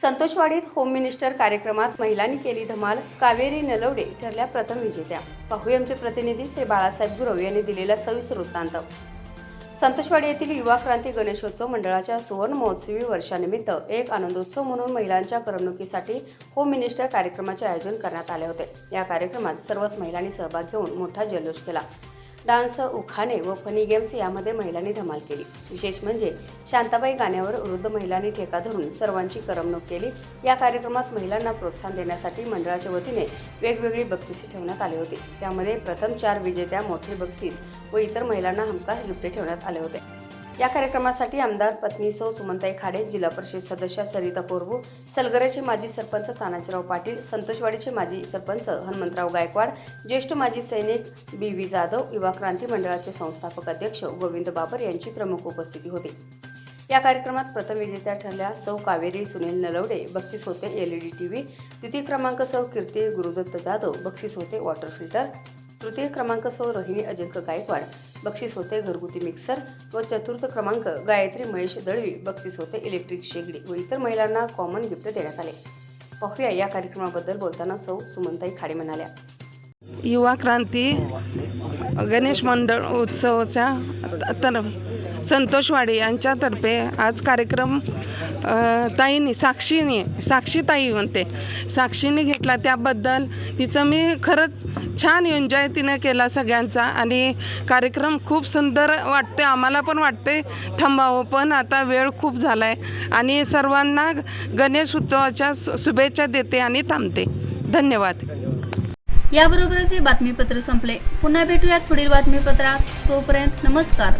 संतोषवाडीत home minister कार्यक्रमात महिलांनी केली धमाल. कावेरी नलवडे ठरल्या प्रथम विजेत्या. पाहूया आमचे प्रतिनिधी श्री बाळासाहेब गुरव यांनी दिलेला सविस्तर वृत्तांत. संतोषवाडी येथील युवा क्रांती गणेशोत्सव मंडळाच्या सुवर्ण महोत्सवी वर्षानिमित्त एक आनंदोत्सव म्हणून महिलांच्या करमणुकीसाठी होम मिनिस्टर कार्यक्रमाचे आयोजन करण्यात आले होते. या कार्यक्रमात सर्वच महिलांनी सहभाग घेऊन मोठा जल्लोष केला. डान्स उखाणे व फनी गेम्स यामध्ये महिलांनी धमाल केली. विशेष म्हणजे शांताबाई गाण्यावर वृद्ध महिलांनी ठेका धरून सर्वांची करमणूक केली. या कार्यक्रमात महिलांना प्रोत्साहन देण्यासाठी मंडळाच्या वतीने वेगवेगळी बक्षिसे ठेवण्यात आली होती. त्यामध्ये प्रथम चार विजेत्या मोठे बक्षीस व इतर महिलांना हमखास गिफ्टे ठेवण्यात आले होते. या कार्यक्रमासाठी आमदार पत्नी सौ सुमनताई खाडे जिल्हा परिषद सदस्य सरिता पोरबू सलगऱ्याचे माजी सरपंच तानाजीराव पाटील संतोषवाडीचे माजी सरपंच हनुमंतराव गायकवाड ज्येष्ठ माजी सैनिक बी व्ही जाधव युवा क्रांती मंडळाचे संस्थापक अध्यक्ष गोविंद बाबर यांची प्रमुख उपस्थिती होती. या कार्यक्रमात प्रथम विजेत्या ठरल्या सौ कावेरी सुनील नलवडे बक्षीस होते एलईडी टीव्ही द्वितीय क्रमांक सौ कीर्ती गुरुदत्त जाधव बक्षीस होते वॉटर फिल्टर तृतीय क्रमांकसह रोहिणी अजिंक्य गायकवाड बक्षीस होते घरगुती मिक्सर व चतुर्थ क्रमांक गायत्री महेश दळवी बक्षीस होते इलेक्ट्रिक शेगडी व इतर महिलांना कॉमन गिफ्ट देण्यात आले. पाहूया या कार्यक्रमाबद्दल बोलताना सौ सुमनताई खाडे म्हणाल्या. युवा क्रांती गणेश मंडळ उत्सवाच्या तर संतोष वाडे यांच्यातर्फे आज कार्यक्रम अ, ताईंनी साक्षीने साक्षी ताई म्हणते साक्षीने घेतला त्याबद्दल. तिचं मी खरंच छान एन्जॉय तिनं केला सगळ्यांचा आणि कार्यक्रम खूप सुंदर वाटते आम्हाला पण वाटते थांबावं पण आता वेळ खूप झाला आहे आणि सर्वांना गणेश उत्सवाच्या शुभेच्छा देते आणि थांबते. धन्यवाद. याबरोबरच हे बातमीपत्र संपले. पुन्हा भेटूयात पुढील बातमीपत्रात. तोपर्यंत नमस्कार.